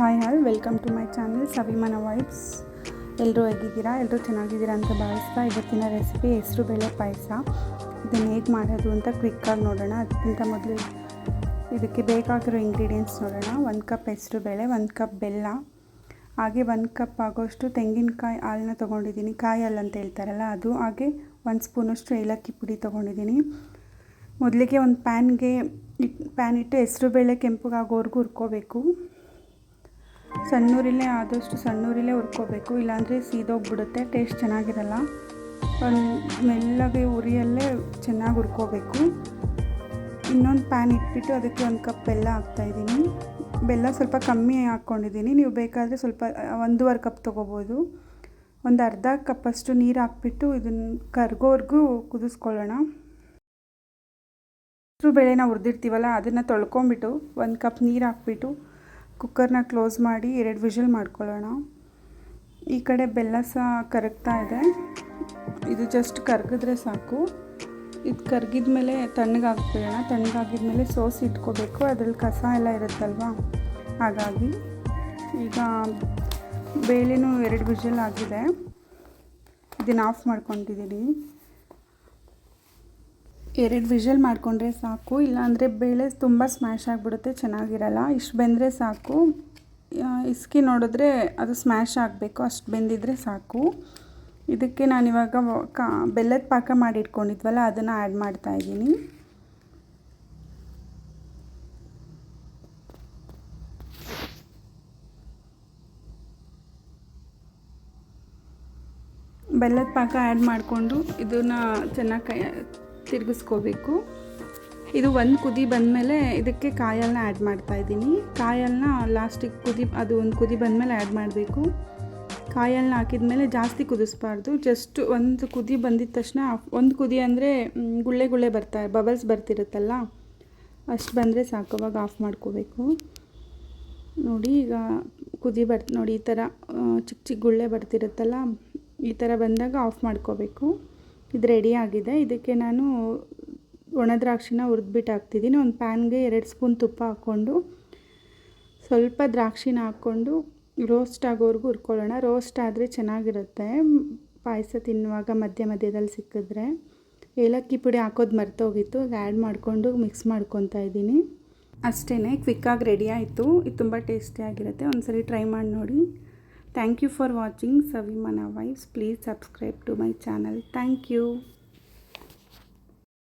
Hi hi, welcome to my channel Savimana vibes. ಎಲ್ಲರೂ ಹೇಗಿದ್ದೀರಾ? ಎಲ್ಲರೂ ಚೆನ್ನಾಗಿದ್ದೀರಾ ಅಂತ ಭಾವಿಸ್ತಾ ಇವತ್ತಿನ ರೆಸಿಪಿ ಹೆಸರು ಬೇಳೆ ಪಾಯಸ. ಇದನ್ನು ಹೇಗೆ ಮಾಡೋದು ಅಂತ ಕ್ವಿಕ್ಕಾಗಿ ನೋಡೋಣ. ಅದಕ್ಕಿಂತ ಮೊದಲು ಇದಕ್ಕೆ ಬೇಕಾಗಿರೋ ಇಂಗ್ರೀಡಿಯೆಂಟ್ಸ್ ನೋಡೋಣ. ಒಂದು ಕಪ್ ಹೆಸರು ಬೇಳೆ, ಒಂದು ಕಪ್ ಬೆಲ್ಲ. ಹಾಗೆ ಒಂದು ಕಪ್ ಆಗೋಷ್ಟು ತೆಂಗಿನಕಾಯಿ ಹಾಲನ್ನ ತೊಗೊಂಡಿದ್ದೀನಿ. ಕಾಯಿ ಹಾಲು ಅಂತ ಹೇಳ್ತಾರಲ್ಲ, ಅದು. ಹಾಗೆ ಒಂದು ಸ್ಪೂನಷ್ಟು ಏಲಕ್ಕಿ ಪುಡಿ ತೊಗೊಂಡಿದ್ದೀನಿ. ಮೊದಲಿಗೆ ಒಂದು ಪ್ಯಾನ್ಗೆ ಪ್ಯಾನ್ ಇಟ್ಟು ಹೆಸರು ಬೇಳೆ ಕೆಂಪಗಾಗೋವರೆಗೂ ಹುರ್ಕೋಬೇಕು. ಸಣ್ಣೂರಿಲೇ ಆದಷ್ಟು ಸಣ್ಣೂರಿಲೇ ಹುರ್ಕೋಬೇಕು, ಇಲ್ಲಾಂದರೆ ಸೀದೋಗ್ಬಿಡುತ್ತೆ, ಟೇಸ್ಟ್ ಚೆನ್ನಾಗಿರಲ್ಲ. ಮೆಲ್ಲಗೆ ಉರಿಯಲ್ಲೇ ಚೆನ್ನಾಗಿ ಹುರ್ಕೋಬೇಕು. ಇನ್ನೊಂದು ಪ್ಯಾನ್ ಇಟ್ಬಿಟ್ಟು ಅದಕ್ಕೆ ಒಂದು ಕಪ್ ಬೆಲ್ಲ ಹಾಕ್ತಾಯಿದ್ದೀನಿ ಬೆಲ್ಲ ಸ್ವಲ್ಪ ಕಮ್ಮಿ ಹಾಕ್ಕೊಂಡಿದ್ದೀನಿ. ನೀವು ಬೇಕಾದರೆ ಸ್ವಲ್ಪ, ಒಂದೂವರೆ ಕಪ್ ತೊಗೋಬೋದು. ಒಂದು ಅರ್ಧ ಕಪ್ಪಷ್ಟು ನೀರು ಹಾಕ್ಬಿಟ್ಟು ಇದನ್ನು ಕರ್ಗೋವರೆಗೂ ಕುದಿಸ್ಕೊಳ್ಳೋಣ. ಹೆಸರು ಬೇಳೆನ ಹುರಿದಿರ್ತೀವಲ್ಲ ಅದನ್ನು ತೊಳ್ಕೊಂಬಿಟ್ಟು ಒಂದು ಕಪ್ ನೀರು ಹಾಕ್ಬಿಟ್ಟು ಕುಕ್ಕರ್ನ ಕ್ಲೋಸ್ ಮಾಡಿ ಎರಡು ವಿಷಲ್ ಮಾಡ್ಕೊಳ್ಳೋಣ. ಈ ಕಡೆ ಬೆಲ್ಲ ಸಹ ಕರಗ್ತಾ ಇದೆ. ಇದು ಜಸ್ಟ್ ಕರಗಿದ್ರೆ ಸಾಕು. ಇದು ಕರಗಿದ ಮೇಲೆ ತಣ್ಣಗಾಕ್ಬಿಡೋಣ ತಣ್ಣಗಾಗಿದ್ಮೇಲೆ ಸೋಸ್ ಇಟ್ಕೋಬೇಕು. ಅದ್ರಲ್ಲಿ ಕಸ ಎಲ್ಲ ಇರುತ್ತಲ್ವ? ಹಾಗಾಗಿ ಈಗ ಬೇಳೆನೂ ಎರಡು ವಿಷಲ್ ಆಗಿದೆ. ಇದನ್ನು ಆಫ್ ಮಾಡ್ಕೊತಿದ್ದೀನಿ ಎರಡು ವಿಷಲ್ ಮಾಡಿಕೊಂಡ್ರೆ ಸಾಕು. ಇಲ್ಲಾಂದರೆ ಬೇಳೆ ತುಂಬ ಸ್ಮ್ಯಾಶ್ ಆಗಿಬಿಡುತ್ತೆ, ಚೆನ್ನಾಗಿರಲ್ಲ. ಇಷ್ಟು ಬೆಂದರೆ ಸಾಕು. ಇಸ್ಕಿ ನೋಡಿದ್ರೆ ಅದು ಸ್ಮ್ಯಾಶ್ ಆಗಬೇಕು. ಅಷ್ಟು ಬೆಂದಿದ್ರೆ ಸಾಕು. ಇದಕ್ಕೆ ನಾನಿವಾಗ ಕಾ, ಬೆಲ್ಲದ ಪಾಕ ಮಾಡಿಟ್ಕೊಂಡಿದ್ವಲ್ಲ, ಅದನ್ನು ಆ್ಯಡ್ ಮಾಡ್ತಾಯಿದ್ದೀನಿ ಬೆಲ್ಲದ ಪಾಕ ಆ್ಯಡ್ ಮಾಡಿಕೊಂಡು ಇದನ್ನು ಚೆನ್ನಾಗಿ ತಿರುಗಿಸ್ಕೋಬೇಕು. ಇದು ಒಂದು ಕುದಿ ಬಂದಮೇಲೆ ಇದಕ್ಕೆ ಕಾಯಲ್ನ ಆ್ಯಡ್ ಮಾಡ್ತಾಯಿದ್ದೀನಿ ಕಾಯಲ್ನ ಲಾಸ್ಟಿಗೆ ಕುದಿ, ಅದು ಒಂದು ಕುದಿ ಬಂದಮೇಲೆ ಆ್ಯಡ್ ಮಾಡಬೇಕು. ಕಾಯಲ್ನ ಹಾಕಿದ್ಮೇಲೆ ಜಾಸ್ತಿ ಕುದಿಸ್ಬಾರ್ದು. ಜಸ್ಟ್ ಒಂದು ಕುದಿ ಬಂದಿದ ತಕ್ಷಣ, ಒಂದು ಕುದಿ ಅಂದರೆ ಗುಳ್ಳೆ ಗುಳ್ಳೆ ಬರ್ತಾ ಬಬಲ್ಸ್ ಬರ್ತಿರುತ್ತಲ್ಲ, ಅಷ್ಟು ಬಂದರೆ ಸಾಕು. ಅವಾಗ ಆಫ್ ಮಾಡ್ಕೋಬೇಕು. ನೋಡಿ, ಈಗ ಕುದಿ ಬರ್, ನೋಡಿ, ಈ ಥರ ಚಿಕ್ಕ ಚಿಕ್ಕ ಗುಳ್ಳೆ ಬರ್ತಿರುತ್ತಲ್ಲ, ಈ ಥರ ಬಂದಾಗ ಆಫ್ ಮಾಡ್ಕೋಬೇಕು. ಇದು ರೆಡಿ ಆಗಿದೆ. ಇದಕ್ಕೆ ನಾನು ಒಣ ದ್ರಾಕ್ಷಿನ ಹುರಿದ್ಬಿಟ್ಟು ಹಾಕ್ತಿದ್ದೀನಿ ಒಂದು ಪ್ಯಾನ್ಗೆ ಎರಡು ಸ್ಪೂನ್ ತುಪ್ಪ ಹಾಕ್ಕೊಂಡು ಸ್ವಲ್ಪ ದ್ರಾಕ್ಷಿನ ಹಾಕ್ಕೊಂಡು ರೋಸ್ಟ್ ಆಗೋವರೆಗೂ ಹುರ್ಕೊಳ್ಳೋಣ. ರೋಸ್ಟ್ ಆದರೆ ಚೆನ್ನಾಗಿರುತ್ತೆ. ಪಾಯಸ ತಿನ್ನುವಾಗ ಮಧ್ಯ ಮಧ್ಯದಲ್ಲಿ ಸಿಕ್ಕಿದ್ರೆ. ಏಲಕ್ಕಿ ಪುಡಿ ಹಾಕೋದು ಮರ್ತೋಗಿತ್ತು. ಆ್ಯಡ್ ಮಾಡಿಕೊಂಡು ಮಿಕ್ಸ್ ಮಾಡ್ಕೊತಾ ಇದ್ದೀನಿ. ಅಷ್ಟೇ ಕ್ವಿಕ್ಕಾಗಿ ರೆಡಿ ಆಯಿತು. ಇದು ತುಂಬ ಟೇಸ್ಟಿಯಾಗಿರುತ್ತೆ ಒಂದ್ಸರಿ ಟ್ರೈ ಮಾಡಿ ನೋಡಿ. Thank you for watching Savimana Wives. Please subscribe to my channel. Thank you.